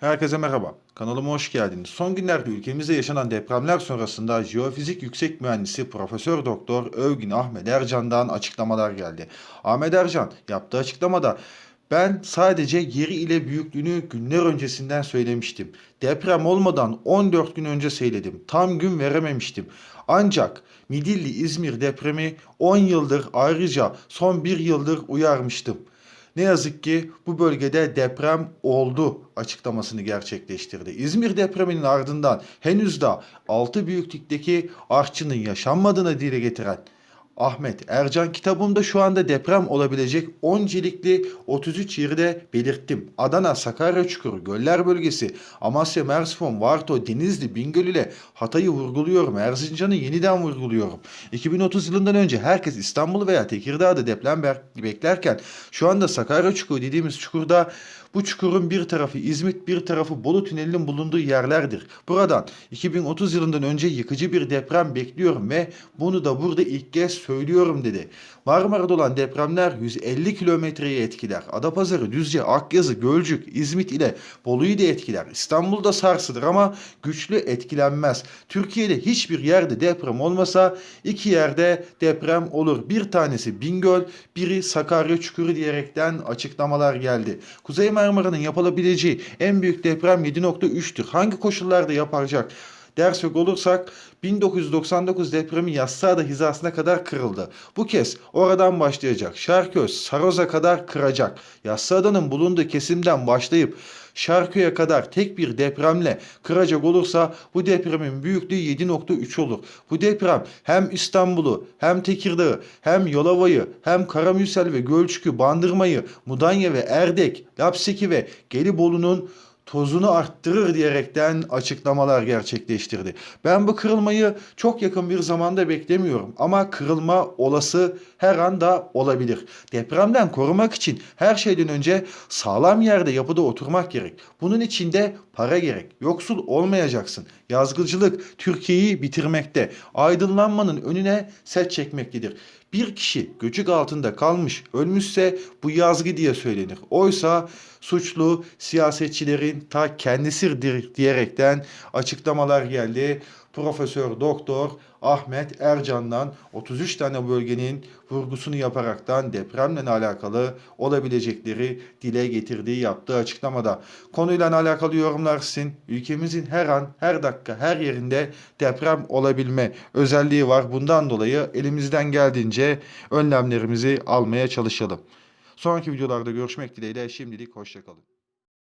Herkese merhaba. Kanalıma hoş geldiniz. Son günlerde ülkemizde yaşanan depremler sonrasında jeofizik yüksek mühendisi Profesör Doktor Övgün Ahmet Ercan'dan açıklamalar geldi. Ahmet Ercan yaptığı açıklamada ben sadece yeri ile büyüklüğünü günler öncesinden söylemiştim. Deprem olmadan 14 gün önce söyledim. Tam gün verememiştim. Ancak Midilli İzmir depremi 10 yıldır ayrıca son 1 yıldır uyarmıştım. Ne yazık ki bu bölgede deprem oldu açıklamasını gerçekleştirdi. İzmir depreminin ardından henüz de 6 büyüklükteki artçının yaşanmadığını dile getiren Ahmet Ercan kitabımda şu anda deprem olabilecek 10 cilikli 33 yerde belirttim. Adana, Sakarya Çukuru, Göller Bölgesi, Amasya, Mersifon, Varto, Denizli, Bingöl ile Hatay'ı vurguluyorum. Erzincan'ı yeniden vurguluyorum. 2030 yılından önce herkes İstanbul veya Tekirdağ'da deprem bek- beklerken şu anda Sakarya Çukuru dediğimiz çukurda bu çukurun bir tarafı İzmit, bir tarafı Bolu Tüneli'nin bulunduğu yerlerdir. Buradan 2030 yılından önce yıkıcı bir deprem bekliyorum ve bunu da burada ilk kez söylüyorum dedi. Marmara'da olan depremler 150 kilometreyi etkiler. Adapazarı, Düzce, Akyazı, Gölcük, İzmit ile Bolu'yu da etkiler. İstanbul'da sarsılır ama güçlü etkilenmez. Türkiye'de hiçbir yerde deprem olmasa iki yerde deprem olur. Bir tanesi Bingöl, biri Sakarya Çukuru diyerekten açıklamalar geldi. Kuzey Marmara'nın yapılabileceği en büyük deprem 7.3'tür. Hangi koşullarda yapacak? Dersek olursak 1999 depremi Yassıada hizasına kadar kırıldı. Bu kez oradan başlayacak. Şarköz, Saroz'a kadar kıracak. Yassıada'nın bulunduğu kesimden başlayıp Şarköy'e kadar tek bir depremle kıracak olursa bu depremin büyüklüğü 7.3 olur. Bu deprem hem İstanbul'u hem Tekirdağ'ı hem Yolova'yı hem Karamürsel ve Gölçük'ü, Bandırma'yı, Mudanya ve Erdek, Lapseki ve Gelibolu'nun tozunu arttırır diyerekten açıklamalar gerçekleştirdi. Ben bu kırılmayı çok yakın bir zamanda beklemiyorum ama kırılma olası her anda olabilir. Depremden korumak için her şeyden önce sağlam yerde yapıda oturmak gerek. Bunun için de para gerek. Yoksul olmayacaksın. Yazgıcılık Türkiye'yi bitirmekte. Aydınlanmanın önüne set çekmektedir. Bir kişi göçük altında kalmış, ölmüşse bu yazgı diye söylenir. Oysa suçlu siyasetçilerin ta kendisidir diyerekten açıklamalar geldi. Profesör Doktor Ahmet Ercan'dan 33 tane bölgenin vurgusunu yaparaktan depremle alakalı olabilecekleri dile getirdiği yaptığı açıklamada. Konuyla alakalı yorumlar sizin. Ülkemizin her an, her dakika, her yerinde deprem olabilme özelliği var. Bundan dolayı elimizden geldiğince önlemlerimizi almaya çalışalım. Sonraki videolarda görüşmek dileğiyle şimdilik hoşçakalın.